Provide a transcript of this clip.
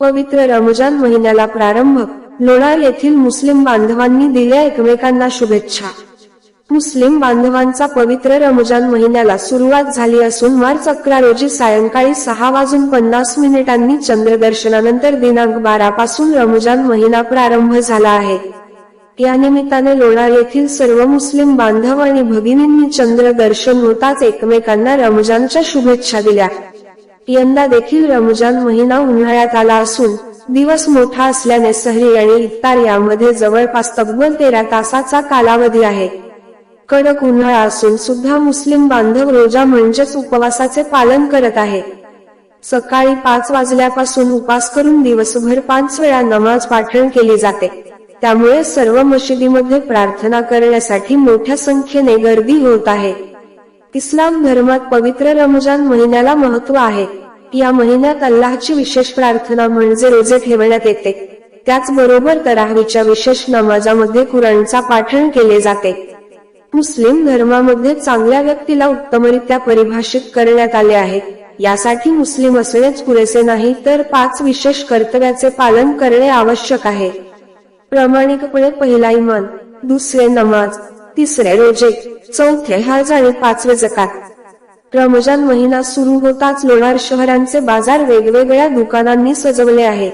पवित्र रमजान महिन्याला प्रारंभ. लोणार येथील मुस्लिम बांधवांनी दिल्या एकमेकांना शुभेच्छा. मुस्लिम बांधवांचा पवित्र रमजान महिन्याला सुरुवात झाली असून मार्च अकरा रोजी सायंकाळी सहा वाजून पन्नास मिनिटांनी चंद्रदर्शनानंतर दिनांक बारा पासून रमजान महिना प्रारंभ झाला आहे. या निमित्ताने लोणार येथील सर्व मुस्लिम बांधव आणि भगिनींनी चंद्र दर्शन होताच एकमेकांना रमजानच्या शुभेच्छा दिल्या. यंदा देखील रमजान महिना उन्हाळ्यात आला असून दिवस मोठा असल्याने सहरी आणि इफ्तार यामध्ये जवळपास तब्बल तेरा तासाचा कालावधी आहे. कडक उन्हाळा असून सुद्धा मुस्लिम बांधव रोजा म्हणजेच उपवासाचे पालन करत आहे. सकाळी पाच वाजल्यापासून उपास करून दिवसभर पाच वेळा नमाज पाठण केली जाते. त्यामुळे सर्व मशिदीमध्ये प्रार्थना करण्यासाठी मोठ्या संख्येने गर्दी होत आहे. इस्लाम धर्मात पवित्र रमजान महिन्याला महत्त्व आहे. या महिन्यात अल्लाहची विशेष प्रार्थना म्हणजे रोजे ठेवण्यात येते. त्याचबरोबर तराहवीच्या विशेष नमाजामध्ये कुराणचा पाठण केले जाते. मुस्लिम धर्मामध्ये चांगल्या व्यक्तीला उत्तमरित्या परिभाषित करण्यात आले आहे. यासाठी मुस्लिम असणेच पुरेसे नाही तर पाच विशेष कर्तव्याचे पालन करणे आवश्यक आहे. प्रामाणिकपणे पहिला इमान दुसरे नमाज तिसरे रोजे चौथे हज आणि पाचवे जकात. रमजान महिना सुरू होताच लोणार शहरांचे बाजार वेगवेगळ्या दुकानांनी सजवले आहेत.